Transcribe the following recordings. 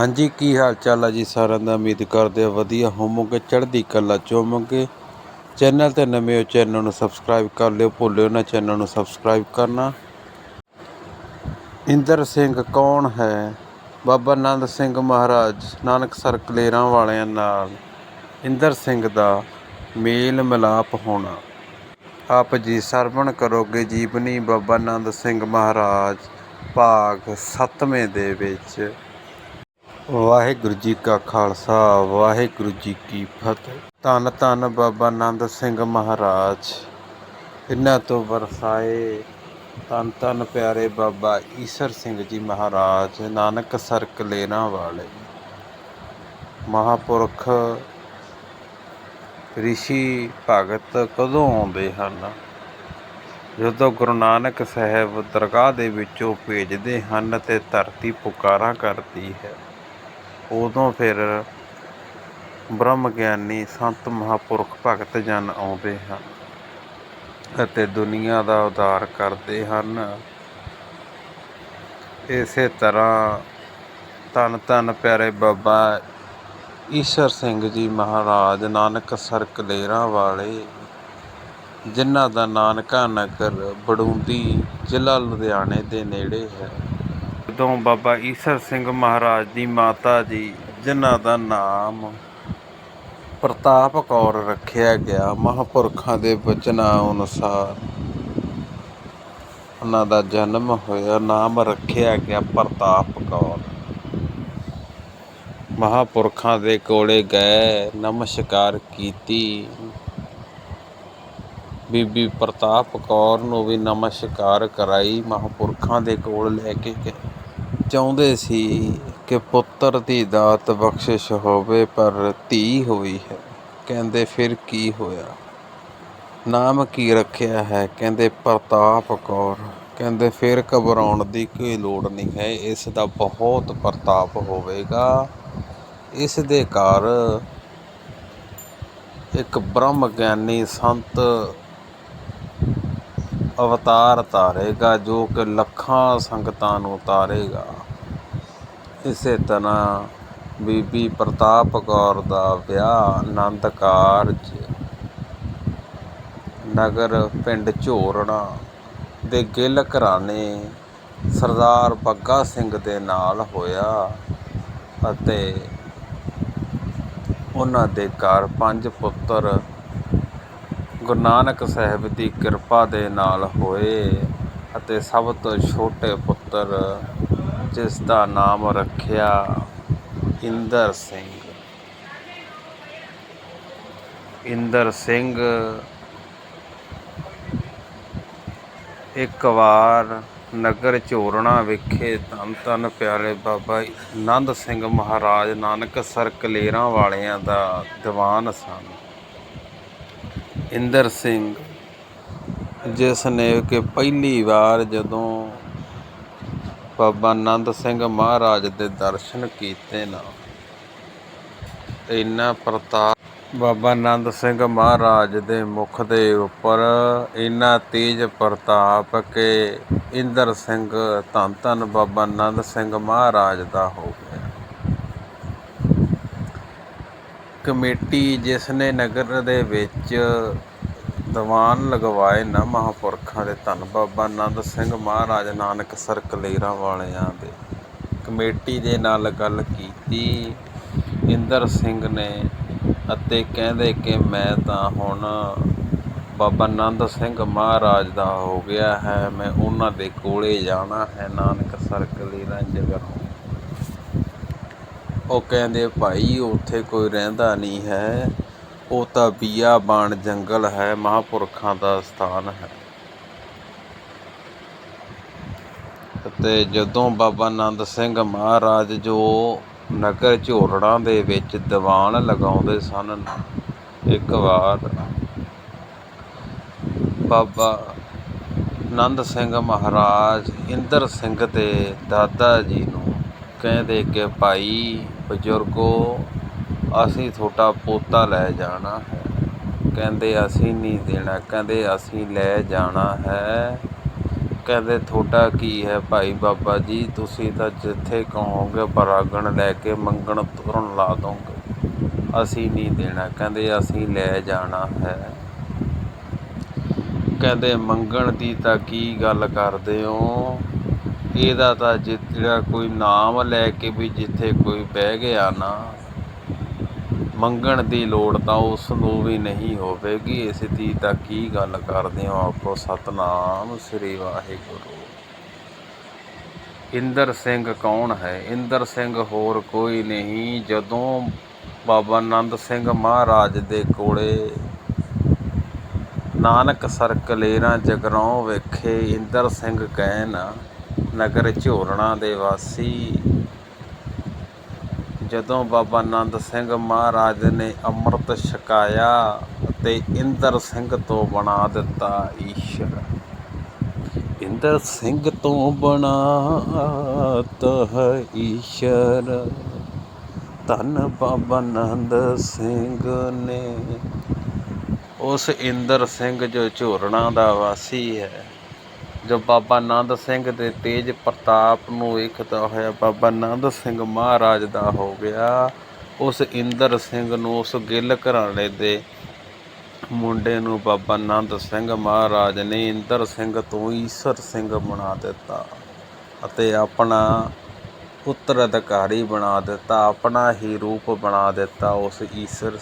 ਹਾਂਜੀ, ਕੀ ਹਾਲ ਚਾਲ ਆ ਜੀ ਸਾਰਿਆਂ ਦਾ? ਉਮੀਦ ਕਰਦੇ ਆ ਵਧੀਆ ਹੋਵੋਗੇ। ਚੜ੍ਹਦੀ ਕਲਾ ਚ ਚੈਨਲ ਤੇ ਨਵੇਂ ਹੋ ਚੈਨਲ ਨੂੰ ਸਬਸਕ੍ਰਾਈਬ ਕਰ ਲਿਓ। ਭੁੱਲਿਓ ਨਾ ਚੈਨਲ ਨੂੰ ਸਬਸਕ੍ਰਾਈਬ ਕਰਨਾ। ਇੰਦਰ ਸਿੰਘ ਕੌਣ ਹੈ? ਬਾਬਾ ਆਨੰਦ ਸਿੰਘ ਮਹਾਰਾਜ ਨਾਨਕਸਰ ਕਲੇਰਾਂ ਵਾਲਿਆਂ ਨਾਲ। ਇੰਦਰ ਸਿੰਘ ਦਾ ਮੇਲ ਮਿਲਾਪ ਹੋਣਾ। ਆਪ ਜੀ ਸਰਵਣ ਕਰੋਗੇ ਜੀਵਨੀ ਬਾਬਾ ਆਨੰਦ ਸਿੰਘ ਮਹਾਰਾਜ ਭਾਗ 7ਵੇਂ ਦੇ ਵਿੱਚ। ਵਾਹਿਗੁਰੂ ਜੀ ਕਾ ਖਾਲਸਾ, ਵਾਹਿਗੁਰੂ ਜੀ ਕੀ ਫਤਿਹ। ਧੰਨ ਧੰਨ ਬਾਬਾ ਆਨੰਦ ਸਿੰਘ ਮਹਾਰਾਜ। ਇਹਨਾਂ ਤੋਂ ਵਰਸਾਏ ਧੰਨ ਧੰਨ ਪਿਆਰੇ ਬਾਬਾ ਈਸਰ ਸਿੰਘ ਜੀ ਮਹਾਰਾਜ, ਨਾਨਕ ਸਰਕ ਕਲੇਰਾਂ ਵਾਲੇ। ਮਹਾਪੁਰਖ ਰਿਸ਼ੀ ਭਗਤ ਕਦੋਂ ਆਉਂਦੇ ਹਨ? ਜਦੋਂ ਗੁਰੂ ਨਾਨਕ ਸਾਹਿਬ ਦਰਗਾਹ ਦੇ ਵਿੱਚੋਂ ਭੇਜਦੇ ਹਨ ਤੇ ਧਰਤੀ ਪੁਕਾਰਾ ਕਰਦੀ ਹੈ। ਉਦੋਂ ਫਿਰ ਬ੍ਰਹਮ ਗਿਆਨੀ ਸੰਤ ਮਹਾਂਪੁਰਖ ਭਗਤ ਜਨ ਆਉਂਦੇ ਹਨ ਅਤੇ ਦੁਨੀਆ ਦਾ ਉਧਾਰ ਕਰਦੇ ਹਨ। ਇਸੇ ਤਰ੍ਹਾਂ ਧੰਨ ਧੰਨ ਪਿਆਰੇ ਬਾਬਾ ਈਸ਼ਰ ਸਿੰਘ ਜੀ ਮਹਾਰਾਜ ਨਾਨਕ ਸਰ ਕਲੇਰਾਂ ਵਾਲੇ, ਜਿਨ੍ਹਾਂ ਦਾ ਨਾਨਕਾ ਨਗਰ ਬੜੂੰਦੀ ਜ਼ਿਲ੍ਹਾ ਲੁਧਿਆਣੇ ਦੇ ਨੇੜੇ ਹੈ। ਜਦੋਂ ਬਾਬਾ ਈਸਰ ਸਿੰਘ ਮਹਾਰਾਜ ਦੀ ਮਾਤਾ ਜੀ, ਜਿਨ੍ਹਾਂ ਦਾ ਨਾਮ ਪ੍ਰਤਾਪ ਕੌਰ ਰੱਖਿਆ ਗਿਆ, ਮਹਾਂਪੁਰਖਾਂ ਦੇ ਬਚਨਾਂ ਅਨੁਸਾਰ ਉਹਨਾਂ ਦਾ ਜਨਮ ਹੋਇਆ, ਨਾਮ ਰੱਖਿਆ ਗਿਆ ਪ੍ਰਤਾਪ ਕੌਰ। ਮਹਾਂਪੁਰਖਾਂ ਦੇ ਕੋਲੇ ਗਏ, ਨਮਸਕਾਰ ਕੀਤੀ। ਬੀਬੀ ਪ੍ਰਤਾਪ ਕੌਰ ਨੂੰ ਵੀ ਨਮਸਕਾਰ ਕਰਾਈ, ਮਹਾਂਪੁਰਖਾਂ ਦੇ ਕੋਲ ਲੈ ਕੇ ਗਏ। ਚਾਹੁੰਦੇ ਸੀ ਕਿ ਪੁੱਤਰ ਦੀ ਦਾਤ ਬਖਸ਼ਿਸ਼ ਹੋਵੇ, ਪਰ ਧੀ ਹੋਈ ਹੈ। ਕਹਿੰਦੇ, ਫਿਰ ਕੀ ਹੋਇਆ? ਨਾਮ ਕੀ ਰੱਖਿਆ ਹੈ? ਕਹਿੰਦੇ, ਪ੍ਰਤਾਪ ਕੌਰ। ਕਹਿੰਦੇ, ਫਿਰ ਘਬਰਾਉਣ ਦੀ ਕੋਈ ਲੋੜ ਨਹੀਂ ਹੈ। ਇਸ ਦਾ ਬਹੁਤ ਪ੍ਰਤਾਪ ਹੋਵੇਗਾ। ਇਸ ਦੇ ਘਰ ਇੱਕ ਬ੍ਰਹਮ ਗਿਆਨੀ ਸੰਤ ਅਵਤਾਰ ਤਾਰੇਗਾ, ਜੋ ਕਿ ਲੱਖਾਂ ਸੰਗਤਾਂ ਨੂੰ ਤਾਰੇਗਾ। ਇਸੇ ਤਰ੍ਹਾਂ ਬੀਬੀ ਪ੍ਰਤਾਪ ਕੌਰ ਦਾ ਵਿਆਹ ਆਨੰਦ ਕਾਰਜ ਨਗਰ ਪਿੰਡ ਝੋਰਣਾ ਦੇ ਗਿੱਲ ਘਰਾਣੇ ਸਰਦਾਰ ਬੱਗਾ ਸਿੰਘ ਦੇ ਨਾਲ ਹੋਇਆ ਅਤੇ ਉਹਨਾਂ ਦੇ ਘਰ ਪੰਜ ਪੁੱਤਰ ਗੁਰੂ ਨਾਨਕ ਸਾਹਿਬ ਦੀ ਕਿਰਪਾ ਦੇ ਨਾਲ ਹੋਏ ਅਤੇ ਸਭ ਤੋਂ ਛੋਟੇ ਪੁੱਤਰ ਜਿਸ ਦਾ ਨਾਮ ਰੱਖਿਆ ਇੰਦਰ ਸਿੰਘ। ਇੰਦਰ ਸਿੰਘ ਇੱਕ ਵਾਰ ਨਗਰ ਝੋਰਣਾ ਵਿਖੇ ਧੰਨ ਧੰਨ ਪਿਆਰੇ ਬਾਬਾ ਆਨੰਦ ਸਿੰਘ ਮਹਾਰਾਜ ਨਾਨਕ ਸਰ ਕਲੇਰਾਂ ਵਾਲਿਆਂ ਦਾ ਦੀਵਾਨ ਸਨ। ਇੰਦਰ ਸਿੰਘ ਜਿਸ ਨੇ ਕਿ ਪਹਿਲੀ ਵਾਰ ਜਦੋਂ ਬਾਬਾ ਆਨੰਦ ਸਿੰਘ ਮਹਾਰਾਜ ਦੇ ਦਰਸ਼ਨ ਕੀਤੇ ਨਾ। ਇੰਨਾ ਪ੍ਰਤਾਪ ਬਾਬਾ ਆਨੰਦ ਸਿੰਘ ਮਹਾਰਾਜ ਦੇ ਮੁਖ ਦੇ ਉੱਪਰ ਇੰਨਾ ਤੇਜ ਪ੍ਰਤਾਪ ਕਿ ਇੰਦਰ ਸਿੰਘ ਧੰਨ ਧੰਨ ਬਾਬਾ ਆਨੰਦ ਸਿੰਘ ਮਹਾਰਾਜ ਦਾ ਹੋ ਗਿਆ। ਕਮੇਟੀ ਜਿਸ ਨੇ ਨਗਰ ਦੇ ਵਿੱਚ ਦੀਵਾਨ ਲਗਵਾਏ ਨਾ ਮਹਾਂਪੁਰਖਾਂ ਦੇ ਧੰਨ ਬਾਬਾ ਆਨੰਦ ਸਿੰਘ ਮਹਾਰਾਜ ਨਾਨਕ ਸਰ ਕਲੇਰਾਂ ਵਾਲਿਆਂ ਦੇ। ਕਮੇਟੀ ਦੇ ਨਾਲ ਗੱਲ ਕੀਤੀ। ਇੰਦਰ ਸਿੰਘ ਨੇ ਅਤੇ ਕਹਿੰਦੇ ਕਿ ਮੈਂ ਤਾਂ ਹੁਣ ਬਾਬਾ ਆਨੰਦ ਸਿੰਘ ਮਹਾਰਾਜ ਦਾ ਹੋ ਗਿਆ ਹੈ, ਮੈਂ ਉਹਨਾਂ ਦੇ ਕੋਲੇ ਜਾਣਾ ਹੈ ਨਾਨਕ ਸਰ ਕਲੇਰਾਂ ਜਗ੍ਹਾ। ਉਹ ਕਹਿੰਦੇ, ਭਾਈ, ਉੱਥੇ ਕੋਈ ਰਹਿੰਦਾ ਨਹੀਂ ਹੈ। ਉਹ ਤਾਂ ਬੀਆਬਾਨ ਜੰਗਲ ਹੈ, ਮਹਾਂਪੁਰਖਾਂ ਦਾ ਸਥਾਨ ਹੈ। ਅਤੇ ਜਦੋਂ ਬਾਬਾ ਆਨੰਦ ਸਿੰਘ ਮਹਾਰਾਜ ਜੋ ਨਗਰ ਝੋਰੜਾਂ ਦੇ ਵਿੱਚ ਦੀਵਾਨ ਲਗਾਉਂਦੇ ਸਨ, ਇੱਕ ਵਾਰ ਬਾਬਾ ਆਨੰਦ ਸਿੰਘ ਮਹਾਰਾਜ ਇੰਦਰ ਸਿੰਘ ਦੇ ਦਾਦਾ ਜੀ ਨੂੰ ਕਹਿੰਦੇ ਕਿ ਭਾਈ ਬਜ਼ੁਰਗੋ ਅਸੀਂ ਤੁਹਾਡਾ ਪੋਤਾ ਲੈ ਜਾਣਾ ਹੈ। ਕਹਿੰਦੇ ਅਸੀਂ ਨਹੀਂ ਦੇਣਾ, ਕਹਿੰਦੇ ਅਸੀਂ ਲੈ ਜਾਣਾ ਹੈ। ਕਹਿੰਦੇ ਤੁਹਾਡਾ ਕੀ ਹੈ ਭਾਈ ਬਾਬਾ ਜੀ? ਤੁਸੀਂ ਤਾਂ ਜਿੱਥੇ ਕਹੋਗੇ ਬਰਾਗਣ ਲੈ ਕੇ ਮੰਗਣ ਤੁਰਨ ਲਾ ਦੋਗੇ। ਅਸੀਂ ਨਹੀਂ ਦੇਣਾ, ਕਹਿੰਦੇ ਅਸੀਂ ਲੈ ਜਾਣਾ ਹੈ। ਕਹਿੰਦੇ ਮੰਗਣ ਦੀ ਤਾਂ ਕੀ ਗੱਲ ਕਰਦੇ ਹੋ? ਇਹਦਾ ਤਾਂ ਜਿਹੜਾ ਕੋਈ ਨਾਮ ਲੈ ਕੇ ਵੀ ਜਿੱਥੇ ਕੋਈ ਬਹਿ ਗਿਆ ਨਾ ਮੰਗਣ ਦੀ ਲੋੜ ਤਾਂ ਉਸ ਨੂੰ ਵੀ ਨਹੀਂ ਹੋਵੇਗੀ। ਇਸ ਦੀ ਤਾਂ ਕੀ ਗੱਲ ਕਰਦੇ ਹੋ ਆਪੋ? ਸਤਨਾਮ ਸ੍ਰੀ ਵਾਹਿਗੁਰੂ। ਇੰਦਰ ਸਿੰਘ ਕੌਣ ਹੈ? ਇੰਦਰ ਸਿੰਘ ਹੋਰ ਕੋਈ ਨਹੀਂ। ਜਦੋਂ ਬਾਬਾ ਆਨੰਦ ਸਿੰਘ ਮਹਾਰਾਜ ਦੇ ਕੋਲੇ ਨਾਨਕ ਸਰ ਕਲੇਰਾਂ ਜਗਰਾਉਂ ਵੇਖੇ, ਇੰਦਰ ਸਿੰਘ ਕਹਿਣ, ਨਗਰ ਝੋਰਣਾ ਦੇ ਵਾਸੀ ਜਦੋਂ ਬਾਬਾ ਆਨੰਦ ਸਿੰਘ ਮਹਾਰਾਜ ਨੇ ਅੰਮ੍ਰਿਤ ਛਕਾਇਆ ਤੇ ਇੰਦਰ ਸਿੰਘ ਤੋਂ ਬਣਾ ਦਿੱਤਾ ਈਸ਼ਰ। ਇੰਦਰ ਸਿੰਘ ਤੋਂ ਬਣਾਤਾ ਹੈ ਈਸ਼ਰ। ਧੰਨ ਬਾਬਾ ਆਨੰਦ ਸਿੰਘ ਨੇ। ਉਸ ਇੰਦਰ ਸਿੰਘ ਜੋ ਝੋਰਣਾ ਦਾ ਵਾਸੀ ਹੈ ਜੋ ਬਾਬਾ ਨੰਦ ਸਿੰਘ ਦੇ ਤੇਜ ਪ੍ਰਤਾਪ ਨੂੰ ਵੇਖਦਾ ਹੋਇਆ ਬਾਬਾ ਆਨੰਦ ਸਿੰਘ ਮਹਾਰਾਜ ਦਾ ਹੋ ਗਿਆ। ਉਸ ਇੰਦਰ ਸਿੰਘ ਨੂੰ ਉਸ ਗਿੱਲ ਘਰਾਣੇ ਦੇ ਮੁੰਡੇ ਨੂੰ ਬਾਬਾ ਆਨੰਦ ਸਿੰਘ ਮਹਾਰਾਜ ਨੇ ਇੰਦਰ ਸਿੰਘ ਤੋਂ ਈਸਰ ਸਿੰਘ ਬਣਾ ਦਿੱਤਾ ਅਤੇ ਆਪਣਾ ਉੱਤਰਾਧਿਕਾਰੀ ਬਣਾ ਦਿੱਤਾ, ਆਪਣਾ ਹੀ ਰੂਪ ਬਣਾ ਦਿੱਤਾ। ਉਸ ਈਸਰ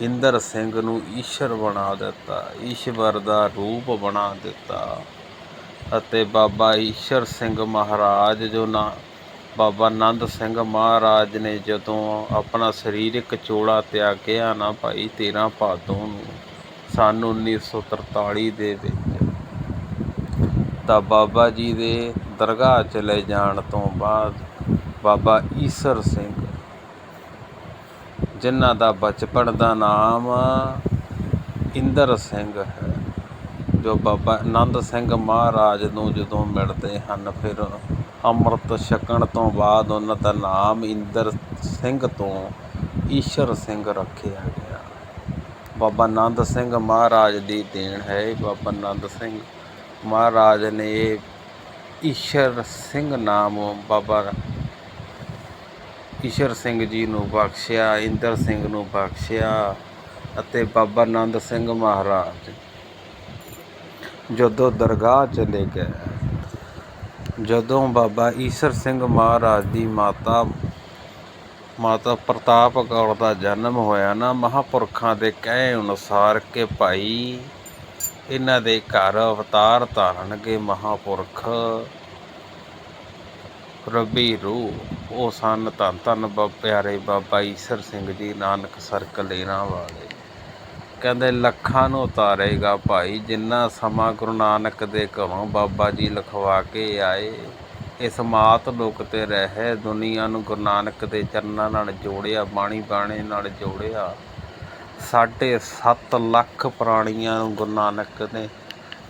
ਇੰਦਰ ਸਿੰਘ ਨੂੰ ਈਸ਼ਰ ਬਣਾ ਦਿੱਤਾ, ਈਸ਼ਵਰ ਦਾ ਰੂਪ ਬਣਾ ਦਿੱਤਾ। ਅਤੇ ਬਾਬਾ ਈਸ਼ਰ ਸਿੰਘ ਮਹਾਰਾਜ, ਜੋ ਨਾ ਬਾਬਾ ਆਨੰਦ ਸਿੰਘ ਮਹਾਰਾਜ ਨੇ ਜਦੋਂ ਆਪਣਾ ਸਰੀਰਕ ਚੋਲਾ ਤਿਆਗਿਆ ਨਾ ਭਾਈ 13 ਭਾਦੋਂ ਨੂੰ ਸਨ 1943 ਦੇ ਵਿੱਚ ਤਾਂ ਬਾਬਾ ਜੀ ਦੇ ਦਰਗਾਹ ਚਲੇ ਜਾਣ ਤੋਂ ਬਾਅਦ ਬਾਬਾ ਈਸਰ ਸਿੰਘ, ਜਿਨ੍ਹਾਂ ਦਾ ਬਚਪਨ ਦਾ ਨਾਮ ਇੰਦਰ ਸਿੰਘ ਹੈ ਜੋ ਬਾਬਾ ਆਨੰਦ ਸਿੰਘ ਮਹਾਰਾਜ ਨੂੰ ਜਦੋਂ ਮਿਲਦੇ ਹਨ, ਫਿਰ ਅੰਮ੍ਰਿਤ ਛਕਣ ਤੋਂ ਬਾਅਦ ਉਹਨਾਂ ਦਾ ਨਾਮ ਇੰਦਰ ਸਿੰਘ ਤੋਂ ਈਸ਼ਰ ਸਿੰਘ ਰੱਖਿਆ ਗਿਆ। ਬਾਬਾ ਆਨੰਦ ਸਿੰਘ ਮਹਾਰਾਜ ਦੀ ਦੇਣ ਹੈ। ਬਾਬਾ ਆਨੰਦ ਸਿੰਘ ਮਹਾਰਾਜ ਨੇ ਈਸ਼ਰ ਸਿੰਘ ਨਾਮ ਬਾਬਾ ਈਸ਼ਰ ਸਿੰਘ ਜੀ ਨੂੰ ਬਖਸ਼ਿਆ, ਇੰਦਰ ਸਿੰਘ ਨੂੰ ਬਖਸ਼ਿਆ ਅਤੇ ਬਾਬਾ ਆਨੰਦ ਸਿੰਘ ਮਹਾਰਾਜ ਜਦੋਂ ਦਰਗਾਹ ਚਲੇ ਗਏ ਜਦੋਂ ਬਾਬਾ ਈਸ਼ਰ ਸਿੰਘ ਮਹਾਰਾਜ ਦੀ ਮਾਤਾ ਮਾਤਾ ਪ੍ਰਤਾਪ ਕੌਰ ਦਾ ਜਨਮ ਹੋਇਆ ਨਾ, ਮਹਾਪੁਰਖਾਂ ਦੇ ਕਹੇ ਅਨੁਸਾਰ ਕਿ ਭਾਈ ਇਹਨਾਂ ਦੇ ਘਰ ਅਵਤਾਰ ਧਾਰਨਗੇ ਮਹਾਪੁਰਖ। ਰੱਬੀ ਰੂਹ, ਉਹ ਸਨ ਧੰਨ ਧੰਨ ਬਾ, ਪਿਆਰੇ ਬਾਬਾ ਈਸ਼ਰ ਸਿੰਘ ਜੀ, ਨਾਨਕ ਸਰਕਲ ਕਲੇਰਾਂ ਵਾਲੇ। ਕਹਿੰਦੇ ਲੱਖਾਂ ਨੂੰ ਉਤਾਰੇਗਾ ਭਾਈ, ਜਿੰਨਾ ਸਮਾਂ ਗੁਰੂ ਨਾਨਕ ਦੇ ਘਰੋਂ ਬਾਬਾ ਜੀ ਲਿਖਵਾ ਕੇ ਆਏ। ਇਸ ਮਾਤ ਲੋਕ ਤੇ ਰਹਿ, ਦੁਨੀਆ ਨੂੰ ਗੁਰੂ ਨਾਨਕ ਦੇ ਚਰਨਾਂ ਨਾਲ ਜੋੜਿਆ, ਬਾਣੀ ਬਾਣੇ ਨਾਲ ਜੋੜਿਆ। ਸਾਢੇ ਸੱਤ ਲੱਖ ਪ੍ਰਾਣੀਆਂ ਨੂੰ ਗੁਰੂ ਨਾਨਕ ਨੇ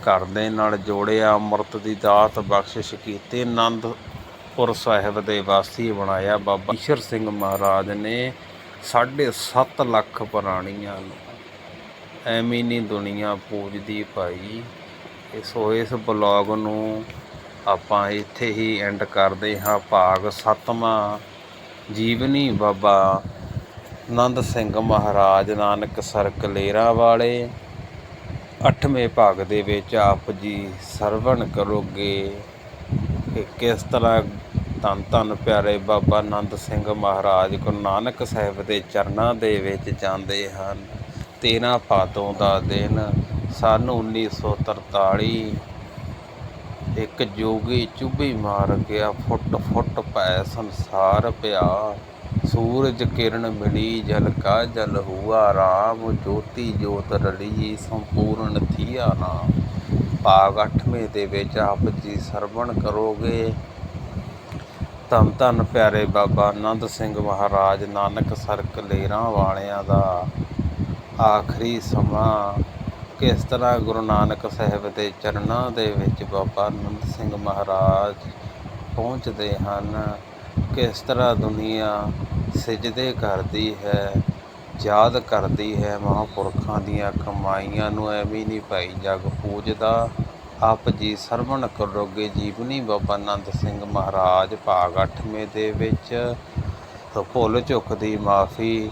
ਘਰ ਦੇ ਨਾਲ ਜੋੜਿਆ, ਅੰਮ੍ਰਿਤ ਦੀ ਦਾਤ ਬਖਸ਼ਿਸ਼ ਕੀਤੀ ਆਨੰਦਪੁਰ ਸਾਹਿਬ ਦੇ ਵਾਸੀ ਬਣਾਇਆ। ਬਾਬਾ ਈਸ਼ਰ ਸਿੰਘ ਮਹਾਰਾਜ ਨੇ ਸਾਢੇ ਸੱਤ ਲੱਖ ਪ੍ਰਾਣੀਆਂ ਨੂੰ ਐਵੇਂ ਨਹੀਂ ਦੁਨੀਆ ਪੂਜਦੀ ਭਾਈ। ਸੋ ਇਸ ਬਲੌਗ ਨੂੰ ਆਪਾਂ ਇੱਥੇ ਹੀ ਐਂਡ ਕਰਦੇ ਹਾਂ ਭਾਗ ਸੱਤਵਾਂ। ਜੀਵਨੀ ਬਾਬਾ ਆਨੰਦ ਸਿੰਘ ਮਹਾਰਾਜ ਨਾਨਕ ਸਰਕਲੇਰਾਂ ਵਾਲੇ। ਅੱਠਵੇਂ ਭਾਗ ਦੇ ਵਿੱਚ ਆਪ ਜੀ ਸਰਵਣ ਕਰੋਗੇ। ਕਿ ਕਿਸ ਤਰ੍ਹਾਂ ਧੰਨ ਧੰਨ ਪਿਆਰੇ ਬਾਬਾ ਆਨੰਦ ਸਿੰਘ ਮਹਾਰਾਜ ਗੁਰੂ ਨਾਨਕ ਸਾਹਿਬ ਦੇ ਚਰਨਾਂ ਦੇ ਵਿੱਚ ਜਾਂਦੇ ਹਨ। 13 ਭਾਦੋਂ ਦਾ ਦਿਨ ਸਨ 1943 ਇੱਕ ਜੋਗੀ ਚੁੱਭੀ ਮਾਰ ਗਿਆ ਫੁੱਟ ਫੁੱਟ ਪੈ ਸੰਸਾਰ ਪਿਆ। ਸੂਰਜ ਕਿਰਨ ਮਿਲੀ, ਜਲ ਕਾ ਜਲ ਹੁਆ, ਰਾਮ ਜੋਤੀ ਜੋਤ ਰਲੀ, ਸੰਪੂਰਨ ਥੀਆ ਨਾਮ ਭਾਗ 8ਵੇਂ ਦੇ ਵਿੱਚ ਆਪ ਜੀ ਸਰਵਣ ਕਰੋਗੇ। ਧੰਨ ਧੰਨ ਪਿਆਰੇ ਬਾਬਾ ਆਨੰਦ ਸਿੰਘ ਮਹਾਰਾਜ, ਨਾਨਕ ਸਰ ਕਲੇਰਾਂ ਵਾਲਿਆਂ ਦਾ। ਆਖਰੀ ਸਮਾਂ। ਕਿਸ ਤਰ੍ਹਾਂ ਗੁਰੂ ਨਾਨਕ ਸਾਹਿਬ ਦੇ ਚਰਨਾਂ ਦੇ ਵਿੱਚ ਬਾਬਾ ਆਨੰਦ ਸਿੰਘ ਮਹਾਰਾਜ ਪਹੁੰਚਦੇ ਹਨ? ਕਿਸ ਤਰ੍ਹਾਂ ਦੁਨੀਆ ਸਜਦੇ ਕਰਦੀ ਹੈ, ਯਾਦ ਕਰਦੀ ਹੈ ਮਹਾਂਪੁਰਖਾਂ ਦੀਆਂ ਕਮਾਈਆਂ ਨੂੰ? ਐਵੇਂ ਨਹੀਂ ਭਾਈ ਜਗ ਪੂਜਦਾ। ਆਪ ਜੀ ਸਰਵਣ ਕਰੋਗੇ ਜੀਵਨੀ ਬਾਬਾ ਆਨੰਦ ਸਿੰਘ ਮਹਾਰਾਜ। ਭਾਗ 8ਵੇਂ ਦੇ ਵਿੱਚ ਭੁੱਲ ਝੁਕਦੀ ਮਾਫੀ।